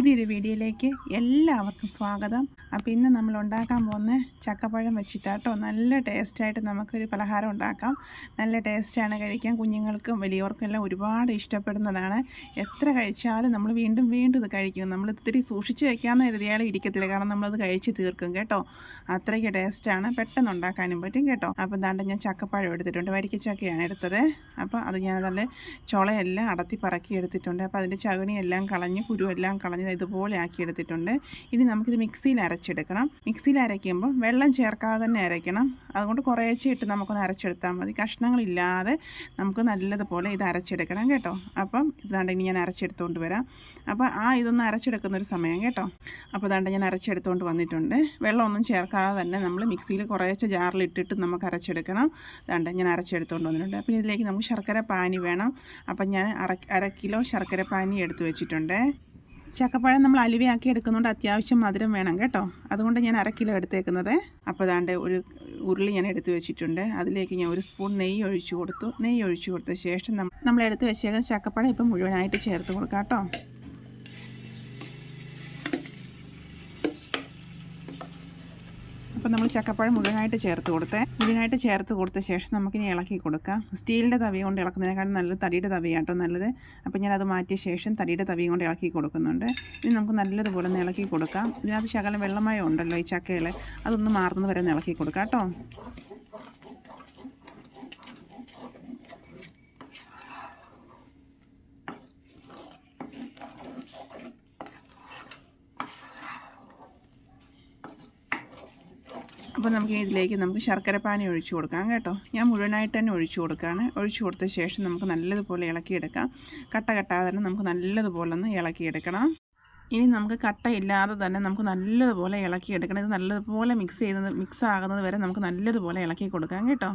പുതിയൊരു വീഡിയോയിലേക്ക് എല്ലാവർക്കും സ്വാഗതം. അപ്പോൾ ഇന്ന് നമ്മൾ ഉണ്ടാക്കാൻ പോകുന്ന ചക്കപ്പഴം വെച്ചിട്ടാട്ടോ നല്ല ടേസ്റ്റായിട്ട് നമുക്കൊരു പലഹാരം ഉണ്ടാക്കാം. നല്ല ടേസ്റ്റാണ് കഴിക്കാൻ. കുഞ്ഞുങ്ങൾക്കും വലിയവർക്കും എല്ലാം ഒരുപാട് ഇഷ്ടപ്പെടുന്നതാണ്. എത്ര കഴിച്ചാലും നമ്മൾ വീണ്ടും വീണ്ടും ഇത് കഴിക്കും. നമ്മൾ ഇത്തിരി സൂക്ഷിച്ച് വയ്ക്കാമെന്ന് കരുതിയാലും ഇരിക്കത്തില്ല. കാരണം നമ്മളത് കഴിച്ച് തീർക്കും കേട്ടോ. അത്രയ്ക്ക് ടേസ്റ്റാണ് പെട്ടെന്ന് ഉണ്ടാക്കാനും പറ്റും കേട്ടോ. അപ്പോൾ എന്താണ്ട് ഞാൻ ചക്കപ്പഴം എടുത്തിട്ടുണ്ട്. വരിക്കച്ചക്കയാണ് എടുത്തത്. അപ്പോൾ അത് ഞാൻ നല്ല ചുളയെല്ലാം അടത്തി പറക്കി എടുത്തിട്ടുണ്ട്. അപ്പോൾ അതിന്റെ ചകണിയെല്ലാം കളഞ്ഞ് കുരുവെല്ലാം കളഞ്ഞ് ഇതുപോലെ ആക്കി എടുത്തിട്ടുണ്ട് ഇനി നമുക്കിത് മിക്സിയിൽ അരച്ചെടുക്കണം. മിക്സിയിൽ അരയ്ക്കുമ്പോൾ വെള്ളം ചേർക്കാതെ തന്നെ അരയ്ക്കണം. അതുകൊണ്ട് കുറേശ്ശെ ഇട്ട് നമുക്കൊന്ന് അരച്ചെടുത്താൽ മതി. കഷ്ണങ്ങളില്ലാതെ നമുക്ക് നല്ലതുപോലെ ഇത് അരച്ചെടുക്കണം കേട്ടോ. അപ്പം ഇതാണ്ട് ഇനി ഞാൻ അരച്ചെടുത്തുകൊണ്ട് വരാം. അപ്പോൾ ആ ഇതൊന്ന് അരച്ചെടുക്കുന്ന ഒരു സമയം കേട്ടോ. അപ്പോൾ ഇതാണ്ട് ഞാൻ അരച്ചെടുത്തുകൊണ്ട് വന്നിട്ടുണ്ട്. വെള്ളമൊന്നും ചേർക്കാതെ തന്നെ നമ്മൾ മിക്സിയിൽ കുറേശ്ശെ ജാറിലിട്ടിട്ട് നമുക്ക് അരച്ചെടുക്കണം. ഇതാണ്ട് ഞാൻ അരച്ചെടുത്തുകൊണ്ട് വന്നിട്ടുണ്ട്. അപ്പം ഇതിലേക്ക് നമുക്ക് ശർക്കര പാനി വേണം. അപ്പം ഞാൻ അര അര കിലോ ശർക്കര പാനി എടുത്ത് വെച്ചിട്ടുണ്ട്. ചക്കപ്പഴം നമ്മൾ അലുവയാക്കി എടുക്കുന്നതുകൊണ്ട് അത്യാവശ്യം മധുരം വേണം കേട്ടോ. അതുകൊണ്ട് ഞാൻ അര കിലോ എടുത്തേക്കുന്നത്. അപ്പോൾ അതാണ്ട് ഒരു ഉരുളി ഞാൻ എടുത്തു വെച്ചിട്ടുണ്ട്. അതിലേക്ക് ഞാൻ ഒരു സ്പൂൺ നെയ്യ് ഒഴിച്ചു കൊടുത്തു. നെയ്യ് ഒഴിച്ചു കൊടുത്ത ശേഷം നമ്മൾ എടുത്ത് വെച്ചേക്കുന്ന ചക്കപ്പഴം ഇപ്പം മുഴുവനായിട്ട് ചേർത്ത് കൊടുക്കാം കേട്ടോ. അപ്പോൾ നമ്മൾ ചക്കപ്പഴം മുഴുവനായിട്ട് ചേർത്ത് കൊടുത്തേ. മുഴുവനായിട്ട് ചേർത്ത് കൊടുത്ത ശേഷം നമുക്കിനി ഇളക്കി കൊടുക്കാം. സ്റ്റീലിന്റെ തവി കൊണ്ട് ഇളക്കുന്നതിനേക്കാളും നല്ലത് തടിയുടെ തവിയാട്ടോ നല്ലത്. അപ്പോൾ ഞാനത് മാറ്റിയ ശേഷം തടിയുടെ തവി കൊണ്ട് ഇളക്കി കൊടുക്കുന്നുണ്ട്. ഇനി നമുക്ക് നല്ലതുപോലെ ഇളക്കി കൊടുക്കാം. ഇതിനകത്ത് ശകലം വെള്ളമയം ഉണ്ടല്ലോ ഈ ചക്കയിൽ അതൊന്ന് മാറുന്നത് വരെ ഇളക്കി കൊടുക്കാം കേട്ടോ. അപ്പോൾ നമുക്ക് ഇതിലേക്ക് നമുക്ക് ശർക്കര പാനി ഒഴിച്ചു കൊടുക്കാം കേട്ടോ. ഞാൻ മുഴുവനായിട്ട് തന്നെ ഒഴിച്ചു കൊടുക്കുകയാണ്. ഒഴിച്ചു കൊടുത്ത ശേഷം നമുക്ക് നല്ലതുപോലെ ഇളക്കിയെടുക്കാം. കട്ട കട്ടാതെ തന്നെ നമുക്ക് നല്ലതുപോലെ ഒന്ന് ഇളക്കിയെടുക്കണം. ഇനി നമുക്ക് കട്ടയില്ലാതെ തന്നെ നമുക്ക് നല്ലതുപോലെ ഇളക്കിയെടുക്കണം. ഇത് നല്ലതുപോലെ മിക്സ് ചെയ്യുന്നത് മിക്സ് ആകുന്നത് വരെ നമുക്ക് നല്ലതുപോലെ ഇളക്കി കൊടുക്കാം കേട്ടോ.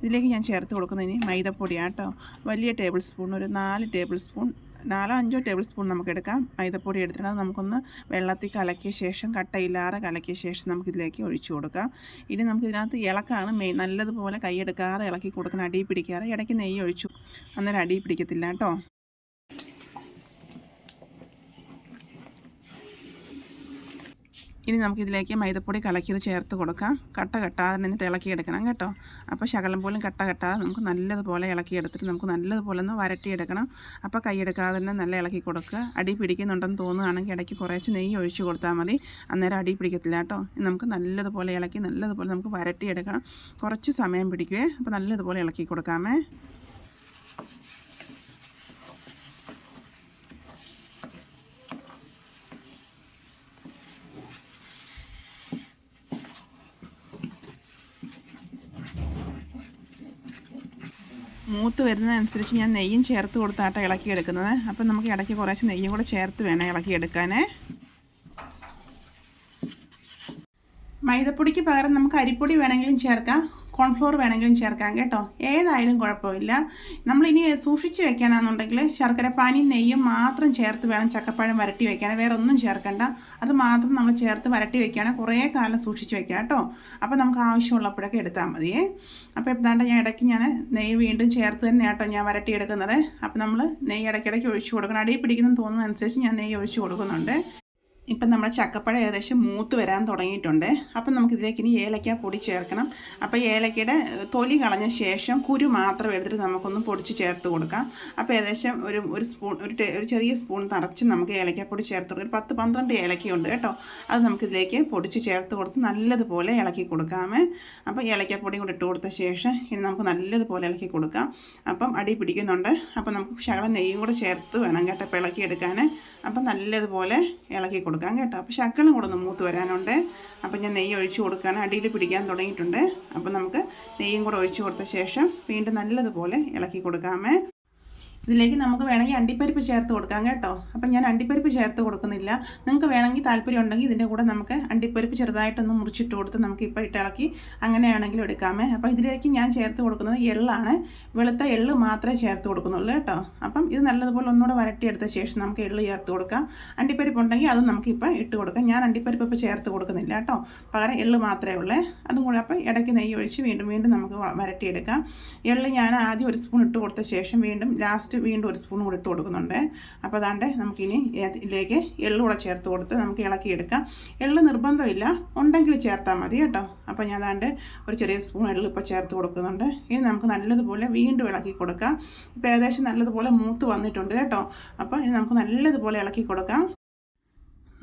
ഇതിലേക്ക് ഞാൻ ചേർത്ത് കൊടുക്കുന്നത് ഇനി മൈദപ്പൊടിയാണ് കേട്ടോ. വലിയ ടേബിൾ സ്പൂൺ ഒരു നാല് ടേബിൾ സ്പൂൺ നാലോ അഞ്ചോ ടേബിൾ സ്പൂൺ നമുക്ക് എടുക്കാം മൈദപ്പൊടി എടുത്തിട്ട് നമുക്കൊന്ന് വെള്ളത്തിൽ കലക്കിയ ശേഷം കട്ടയില്ലാതെ കലക്കിയ ശേഷം നമുക്കിതിലേക്ക് ഒഴിച്ചു കൊടുക്കാം. ഇനി നമുക്ക് ഇതിനകത്ത് ഇളക്കാണ് മെയിൻ നല്ലതുപോലെ കൈയെടുക്കാതെ ഇളക്കി കൊടുക്കണം. അടി പിടിക്കാതെ ഇടയ്ക്ക് നെയ്യ് ഒഴിച്ചു. അന്നേരം അടി പിടിക്കത്തില്ല കേട്ടോ. ഇനി നമുക്കിതിലേക്ക് മൈദപ്പൊടി കലക്കിയത് ചേർത്ത് കൊടുക്കാം. കട്ട കെട്ടാതെ നിന്നിട്ട് ഇളക്കിയെടുക്കണം കേട്ടോ. അപ്പോൾ ശകലം പോലും കട്ട കെട്ടാതെ നമുക്ക് നല്ലതുപോലെ ഇളക്കിയെടുത്തിട്ട് നമുക്ക് നല്ലതുപോലെ ഒന്ന് വരട്ടിയെടുക്കണം. അപ്പോൾ കൈയെടുക്കാതെ തന്നെ നല്ല ഇളക്കി കൊടുക്കുക. അടി പിടിക്കുന്നുണ്ടെന്ന് തോന്നുകയാണെങ്കിൽ ഇടയ്ക്ക് കുറച്ച് നെയ്യ് ഒഴിച്ച് കൊടുത്താൽ മതി. അന്നേരം അടി പിടിക്കത്തില്ല കേട്ടോ. നമുക്ക് നല്ലതുപോലെ ഇളക്കി നല്ലതുപോലെ നമുക്ക് വരട്ടിയെടുക്കണം. കുറച്ച് സമയം പിടിക്കുവേ. അപ്പോൾ നല്ലതുപോലെ ഇളക്കി കൊടുക്കാമേ. മൂത്ത് വരുന്നതനുസരിച്ച് ഞാൻ നെയ്യും ചേർത്ത് കൊടുത്താട്ടോ ഇളക്കിയെടുക്കുന്നത്. അപ്പം നമുക്ക് ഇടയ്ക്ക് കുറേശ്ശെ നെയ്യും കൂടെ ചേർത്ത് വേണം ഇളക്കിയെടുക്കാനേ. മൈദപ്പൊടിക്ക് പകരം നമുക്ക് അരിപ്പൊടി വേണമെങ്കിലും ചേർക്കാം. കോൺഫ്ലോർ വേണമെങ്കിലും ചേർക്കാം കേട്ടോ. ഏതായാലും കുഴപ്പമില്ല. നമ്മളിനി സൂക്ഷിച്ച് വെക്കാനാണെന്നുണ്ടെങ്കിൽ ശർക്കര പാനി നെയ്യും മാത്രം ചേർത്ത് വേണം ചക്കപ്പഴം വരട്ടി വെക്കാൻ. വേറെ ഒന്നും ചേർക്കണ്ട. അത് മാത്രം നമ്മൾ ചേർത്ത് വരട്ടി വെക്കുകയാണെങ്കിൽ കുറേ കാലം സൂക്ഷിച്ച് വെക്കാം കേട്ടോ. അപ്പോൾ നമുക്ക് ആവശ്യമുള്ളപ്പോഴൊക്കെ എടുത്താൽ മതിയേ അപ്പോൾ എന്താണ്ട് ഞാൻ ഇടയ്ക്ക് ഞാൻ നെയ്യ് വീണ്ടും ചേർത്ത് തന്നെ കേട്ടോ ഞാൻ വരട്ടിയെടുക്കുന്നത്. അപ്പോൾ നമ്മൾ നെയ്യ് ഇടയ്ക്കിടയ്ക്ക് ഒഴിച്ചു കൊടുക്കണം. അടിയിൽ പിടിക്കുന്ന തോന്നുന്നതനുസരിച്ച് ഞാൻ നെയ്യ് ഒഴിച്ചു കൊടുക്കുന്നുണ്ട്. ഇപ്പം നമ്മുടെ ചക്കപ്പഴം ഏകദേശം മൂത്ത് വരാൻ തുടങ്ങിയിട്ടുണ്ട്. അപ്പം നമുക്കിതിലേക്ക് ഇനി ഏലക്ക പൊടി ചേർക്കണം. അപ്പോൾ ഏലക്കയുടെ തൊലി കളഞ്ഞ ശേഷം കുരു മാത്രം എടുത്തിട്ട് നമുക്കൊന്ന് പൊടിച്ച് ചേർത്ത് കൊടുക്കാം. അപ്പോൾ ഏകദേശം ഒരു ഒരു സ്പൂൺ ഒരു ഒരു ചെറിയ സ്പൂൺ നിറച്ച് നമുക്ക് ഏലക്കപ്പൊടി ചേർത്ത് കൊടുക്കാം. ഒരു പത്ത് പന്ത്രണ്ട് ഏലക്കയുണ്ട് കേട്ടോ. അത് നമുക്കിതിലേക്ക് പൊടിച്ച് ചേർത്ത് കൊടുത്ത് നല്ലതുപോലെ ഇളക്കി കൊടുക്കാമേ. അപ്പോൾ ഏലക്കപ്പൊടി കൂടി ഇട്ട് കൊടുത്ത ശേഷം ഇനി നമുക്ക് നല്ലതുപോലെ ഇളക്കി കൊടുക്കാം. അപ്പം അടി പിടിക്കുന്നുണ്ട്. അപ്പോൾ നമുക്ക് ശകലം നെയ്യും കൂടെ ചേർത്ത് വേണം കേട്ടോ ഇളക്കിയെടുക്കാൻ അപ്പം നല്ലതുപോലെ ഇളക്കി കൊടുക്കാം. കേട്ടോ. അപ്പോൾ ശക്കളും കൂടെ ഒന്ന് മൂത്ത് വരാനുണ്ട്. അപ്പോൾ ഞാൻ നെയ്യ് ഒഴിച്ചു കൊടുക്കാൻ അടിയിൽ പിടിക്കാൻ തുടങ്ങിയിട്ടുണ്ട്. അപ്പോൾ നമുക്ക് നെയ്യും കൂടെ ഒഴിച്ചു കൊടുത്ത ശേഷം വീണ്ടും നല്ലതുപോലെ ഇളക്കി കൊടുക്കാമേ. ഇതിലേക്ക് നമുക്ക് വേണമെങ്കിൽ അണ്ടിപ്പരിപ്പ് ചേർത്ത് കൊടുക്കാം കേട്ടോ. അപ്പം ഞാൻ അണ്ടിപ്പരിപ്പ് ചേർത്ത് കൊടുക്കുന്നില്ല. നിങ്ങൾക്ക് വേണമെങ്കിൽ താല്പര്യം ഉണ്ടെങ്കിൽ ഇതിന്റെ കൂടെ നമുക്ക് അണ്ടിപ്പരിപ്പ് ചെറുതായിട്ടൊന്ന് മുറിച്ചിട്ട് കൊടുത്ത് നമുക്ക് ഇപ്പോൾ ഇട്ടിളക്കി അങ്ങനെയാണെങ്കിലും എടുക്കാമേ. അപ്പോൾ ഇതിലേക്ക് ഞാൻ ചേർത്ത് കൊടുക്കുന്നത് എള്ളാണ്. വെളുത്ത എള്ള് മാത്രമേ ചേർത്ത് കൊടുക്കുന്നുള്ളൂ കേട്ടോ. അപ്പം ഇത് നല്ലതുപോലെ ഒന്നുകൂടെ വരട്ടിയെടുത്ത ശേഷം നമുക്ക് എള്ള് ചേർത്ത് കൊടുക്കാം. അണ്ടിപ്പരിപ്പ് ഉണ്ടെങ്കിൽ അതും നമുക്ക് നമുക്കിപ്പോൾ ഇട്ട് കൊടുക്കാം. ഞാൻ അണ്ടിപ്പരിപ്പ് ഇപ്പോൾ ചേർത്ത് കൊടുക്കുന്നില്ല കേട്ടോ. പകരം എള്ള് മാത്രമേ ഉള്ളേ. അതും കൂടെ അപ്പം ഇടയ്ക്ക് നെയ്യ് ഒഴിച്ച് വീണ്ടും വീണ്ടും നമുക്ക് വരട്ടിയെടുക്കാം. എള്ള് ഞാൻ ആദ്യം ഒരു സ്പൂൺ ഇട്ട് കൊടുത്ത ശേഷം വീണ്ടും ലാസ്റ്റ് ലാസ്റ്റ് വീണ്ടും ഒരു സ്പൂൺ കൂടി ഇട്ട് കൊടുക്കുന്നുണ്ട്. അപ്പോൾ അതാണ്ട് നമുക്കിനി ഇതിലേക്ക് എള്ള് കൂടെ ചേർത്ത് കൊടുത്ത് നമുക്ക് ഇളക്കിയെടുക്കാം എള്ള് നിർബന്ധമില്ല. ഉണ്ടെങ്കിൽ ചേർത്താൽ മതി കേട്ടോ. അപ്പോൾ ഞാൻ അതാണ്ട് ഒരു ചെറിയ സ്പൂൺ എള്ള് ഇപ്പോൾ ചേർത്ത് കൊടുക്കുന്നുണ്ട്. ഇനി നമുക്ക് നല്ലതുപോലെ വീണ്ടും ഇളക്കി കൊടുക്കാം. ഇപ്പോൾ ഏകദേശം നല്ലതുപോലെ മൂത്ത് വന്നിട്ടുണ്ട് കേട്ടോ. അപ്പോൾ ഇനി നമുക്ക് നല്ലതുപോലെ ഇളക്കി കൊടുക്കാം.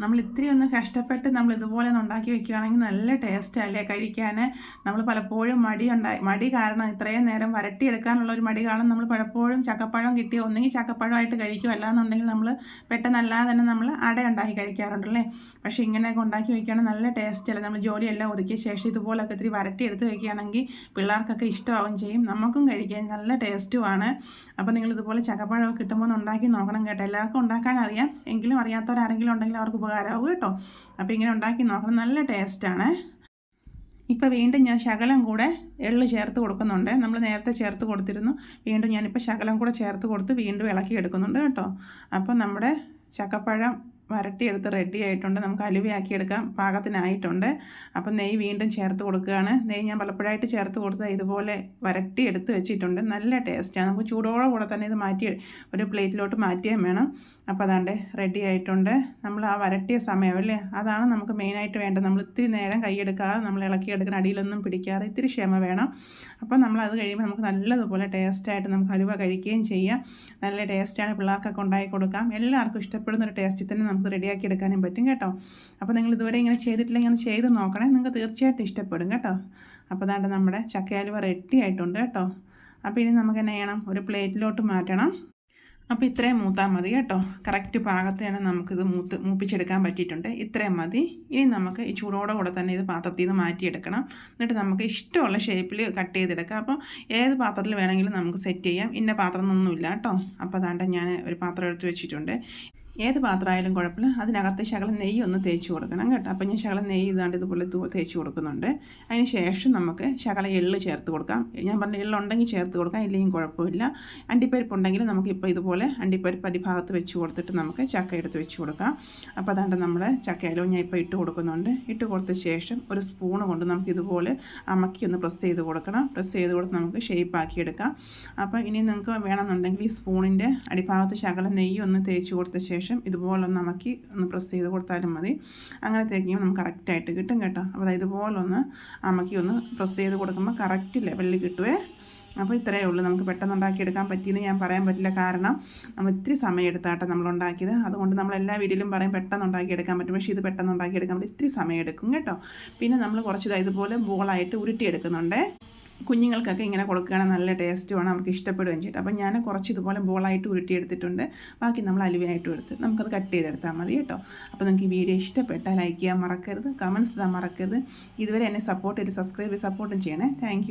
നമ്മൾ ഇത്തിരി ഒന്ന് കഷ്ടപ്പെട്ട് നമ്മൾ ഇതുപോലെ ഒന്ന് ഉണ്ടാക്കി വെക്കുകയാണെങ്കിൽ നല്ല ടേസ്റ്റ് അല്ലേ? കഴിക്കാൻ. നമ്മൾ പലപ്പോഴും മടി ഉണ്ടായി മടി കാരണം ഇത്രയും നേരം വരട്ടിയെടുക്കാനുള്ള ഒരു മടി കാരണം നമ്മൾ പലപ്പോഴും ചക്കപ്പഴം കിട്ടി ഒന്നെങ്കിൽ ചക്കപ്പഴമായിട്ട് കഴിക്കും. അല്ലാന്നുണ്ടെങ്കിൽ നമ്മൾ പെട്ടെന്നല്ലാതെ തന്നെ നമ്മൾ അട ഉണ്ടാക്കി കഴിക്കാറുണ്ടല്ലേ പക്ഷേ ഇങ്ങനെയൊക്കെ ഉണ്ടാക്കി വെക്കുകയാണെങ്കിൽ നല്ല ടേസ്റ്റ് അല്ലേ? നമ്മൾ ജോലിയെല്ലാം ഒതുക്കിയ ശേഷം ഇതുപോലൊക്കെ ഇത്തിരി വരട്ടിയെടുത്ത് വെക്കുകയാണെങ്കിൽ പിള്ളേർക്കൊക്കെ ഇഷ്ടമാവും ചെയ്യും. നമുക്കും കഴിക്കാൻ നല്ല ടേസ്റ്റുമാണ് അപ്പോൾ നിങ്ങൾ ഇതുപോലെ ചക്കപ്പഴമൊക്കെ കിട്ടുമ്പോൾ ഉണ്ടാക്കി നോക്കണം കേട്ടോ. എല്ലാവർക്കും ഉണ്ടാക്കാൻ അറിയാം. എങ്കിലും അറിയാത്തവരാരെങ്കിലും ഉണ്ടെങ്കിൽ അവർക്ക് ഉപകാരമാവും കേട്ടോ. അപ്പോൾ ഇങ്ങനെ ഉണ്ടാക്കി നോക്കണം. നല്ല ടേസ്റ്റാണ് ഇപ്പോൾ വീണ്ടും ഞാൻ ശകലം കൂടെ എള്ള് ചേർത്ത് കൊടുക്കുന്നുണ്ട്. നമ്മൾ നേരത്തെ ചേർത്ത് കൊടുത്തിരുന്നു. വീണ്ടും ഞാനിപ്പോൾ ശകലം കൂടെ ചേർത്ത് കൊടുത്ത് വീണ്ടും ഇളക്കി എടുക്കുന്നുണ്ട് കേട്ടോ. അപ്പോൾ നമ്മുടെ ചക്കപ്പഴം വരട്ടിയെടുത്ത് റെഡി ആയിട്ടുണ്ട്. നമുക്ക് അലുവയാക്കിയെടുക്കാം. പാകത്തിനായിട്ടുണ്ട്. അപ്പം നെയ്യ് വീണ്ടും ചേർത്ത് കൊടുക്കുകയാണ്. നെയ്യ് ഞാൻ പലപ്പോഴായിട്ട് ചേർത്ത് കൊടുത്ത് ഇതുപോലെ വരട്ടി എടുത്ത് വെച്ചിട്ടുണ്ട്. നല്ല ടേസ്റ്റാണ്. നമുക്ക് ചൂടോടെ കൂടെ തന്നെ ഇത് മാറ്റി ഒരു പ്ലേറ്റിലോട്ട് മാറ്റിയാൽ വേണം. അപ്പോൾ അതാണ്ട് റെഡി ആയിട്ടുണ്ട്. നമ്മൾ ആ വരട്ടിയ സമയം അല്ലേ? അതാണ് നമുക്ക് മെയിനായിട്ട് വേണ്ടത്. നമ്മൾ ഇത്തിരി നേരം കൈയെടുക്കാതെ നമ്മൾ ഇളക്കിയെടുക്കണം അടിയിലൊന്നും പിടിക്കാതെ ഇത്തിരി ക്ഷമ വേണം. അപ്പോൾ നമ്മൾ അത് കഴിയുമ്പോൾ നമുക്ക് നല്ലതുപോലെ ടേസ്റ്റായിട്ട് നമുക്ക് അലുവ കഴിക്കുകയും ചെയ്യാം. നല്ല ടേസ്റ്റാണ്. പിള്ളേർക്കൊക്കെ ഉണ്ടാക്കി കൊടുക്കാം. എല്ലാവർക്കും ഇഷ്ടപ്പെടുന്ന ഒരു ടേസ്റ്റിൽ തന്നെ നമുക്ക് റെഡിയാക്കി എടുക്കാനും പറ്റും കേട്ടോ. അപ്പോൾ നിങ്ങൾ ഇതുവരെ ഇങ്ങനെ ചെയ്തിട്ടില്ലെങ്കിൽ ഒന്ന് ചെയ്ത് നോക്കണേ. നിങ്ങൾക്ക് തീർച്ചയായിട്ടും ഇഷ്ടപ്പെടും കേട്ടോ. അപ്പോൾ അതാണ്ട് നമ്മുടെ ചക്കയാലുവ റെഡി ആയിട്ടുണ്ട് കേട്ടോ. അപ്പോൾ ഇനി നമുക്ക് എന്നാ ചെയ്യണം? ഒരു പ്ലേറ്റിലോട്ട് മാറ്റണം. അപ്പോൾ ഇത്രയും മൂത്താൽ മതി കേട്ടോ. കറക്റ്റ് പാകത്തിനാണ് നമുക്കിത് മൂത്ത് മൂപ്പിച്ചെടുക്കാൻ പറ്റിയിട്ടുണ്ട്. ഇത്രയും മതി. ഇനി നമുക്ക് ഈ ചൂടോടെ കൂടെ തന്നെ ഇത് പാത്രത്തിൽ നിന്ന് മാറ്റിയെടുക്കണം. എന്നിട്ട് നമുക്ക് ഇഷ്ടമുള്ള ഷേപ്പിൽ കട്ട് ചെയ്തെടുക്കാം. അപ്പോൾ ഏത് പാത്രത്തിൽ വേണമെങ്കിലും നമുക്ക് സെറ്റ് ചെയ്യാം. ഇന്ന പാത്രം ഒന്നുമില്ല കേട്ടോ. അപ്പോൾ അതാണ്ട് ഞാൻ ഒരു പാത്രം എടുത്ത് വെച്ചിട്ടുണ്ട്. ഏത് പാത്രമായാലും കുഴപ്പമില്ല. അതിനകത്ത് ശകലം നെയ്യ് ഒന്ന് തേച്ച് കൊടുക്കണം കേട്ടോ. അപ്പം ഞാൻ ശകലം നെയ്യ് ഇതാണ്ട് ഇതുപോലെ തേച്ച് കൊടുക്കുന്നുണ്ട്. അതിന് ശേഷം നമുക്ക് ശകലം എള്ള് ചേർത്ത് കൊടുക്കാം. ഞാൻ പറഞ്ഞ എള്ളുണ്ടെങ്കിൽ ചേർത്ത് കൊടുക്കാം. ഇല്ലെങ്കിൽ കുഴപ്പമില്ല. അണ്ടിപ്പരിപ്പ് ഉണ്ടെങ്കിൽ നമുക്കിപ്പോൾ ഇതുപോലെ അണ്ടിപ്പരിപ്പ് അടിഭാഗത്ത് വെച്ച് കൊടുത്തിട്ട് നമുക്ക് ചക്ക എടുത്ത് വെച്ച് കൊടുക്കാം. അപ്പോൾ അതാണ്ട് നമ്മൾ ചക്കയിലോ ഞാൻ ഇപ്പോൾ ഇട്ട് കൊടുക്കുന്നുണ്ട്. ഇട്ട് കൊടുത്ത ശേഷം ഒരു സ്പൂണ് കൊണ്ട് നമുക്ക് ഇതുപോലെ അമക്കി ഒന്ന് പ്രസ് ചെയ്ത് കൊടുക്കണം. പ്രസ് ചെയ്ത് കൊടുത്ത് നമുക്ക് ഷേപ്പ് ആക്കി എടുക്കാം. അപ്പോൾ ഇനി നിങ്ങൾക്ക് വേണമെന്നുണ്ടെങ്കിൽ ഈ സ്പൂണിന്റെ അടിഭാഗത്ത് ശകലം നെയ്യ് ഒന്ന് തേച്ച് കൊടുത്ത ശേഷം ശേഷം ഇതുപോലെ ഒന്ന് അമക്കി ഒന്ന് പ്രസ് ചെയ്ത് കൊടുത്താലും മതി. അങ്ങനെ തേക്കുമ്പോൾ നമുക്ക് കറക്റ്റായിട്ട് കിട്ടും കേട്ടോ. അപ്പോൾ ഇതുപോലെ ഒന്ന് അമക്കി ഒന്ന് പ്രസ് ചെയ്ത് കൊടുക്കുമ്പോൾ കറക്റ്റ് ലെവലിൽ കിട്ടുവേ? അപ്പോൾ ഇത്രയേ ഉള്ളൂ. നമുക്ക് പെട്ടെന്ന് ഉണ്ടാക്കിയെടുക്കാൻ പറ്റിയെന്ന് ഞാൻ പറയാൻ പറ്റില്ല. കാരണം നമ്മൾ ഇത്തിരി സമയം എടുത്താട്ടോ നമ്മൾ ഉണ്ടാക്കിയത്. അതുകൊണ്ട് നമ്മൾ എല്ലാ വീഡിയോയിലും പറയും പെട്ടെന്ന് ഉണ്ടാക്കിയെടുക്കാൻ പറ്റും. പക്ഷേ ഇത് പെട്ടെന്ന് ഉണ്ടാക്കിയെടുക്കാൻ പറ്റും ഇത്തിരി സമയം എടുക്കും കേട്ടോ. പിന്നെ നമ്മൾ കുറച്ച് ഇതുപോലെ ബോളായിട്ട് ഉരുട്ടിയെടുക്കുന്നുണ്ട്. കുഞ്ഞുങ്ങൾക്കൊക്കെ ഇങ്ങനെ കൊടുക്കുകയാണെങ്കിൽ നല്ല ടേസ്റ്റുമാണ് അവർക്ക് ഇഷ്ടപ്പെടുകയും ചെയ്യും. അപ്പം ഞാൻ കുറച്ച് ഇതുപോലെ ബോളായിട്ട് ഉരുട്ടിയെടുത്തിട്ടുണ്ട്. ബാക്കി നമ്മൾ അലുവയായിട്ടും എടുത്ത് നമുക്കത് കട്ട് ചെയ്തെടുത്താൽ മതി കേട്ടോ. അപ്പോൾ നിങ്ങൾക്ക് ഈ വീഡിയോ ഇഷ്ടപ്പെട്ടാൽ ലൈക്ക് ചെയ്യാൻ മറക്കരുത് കമൻസ് ഇടാൻ മറക്കരുത്. ഇതുവരെ എന്നെ സപ്പോർട്ട് ചെയ്ത് സബ്സ്ക്രൈബ് ചെയ്ത് സപ്പോർട്ടും ചെയ്യണേ. താങ്ക്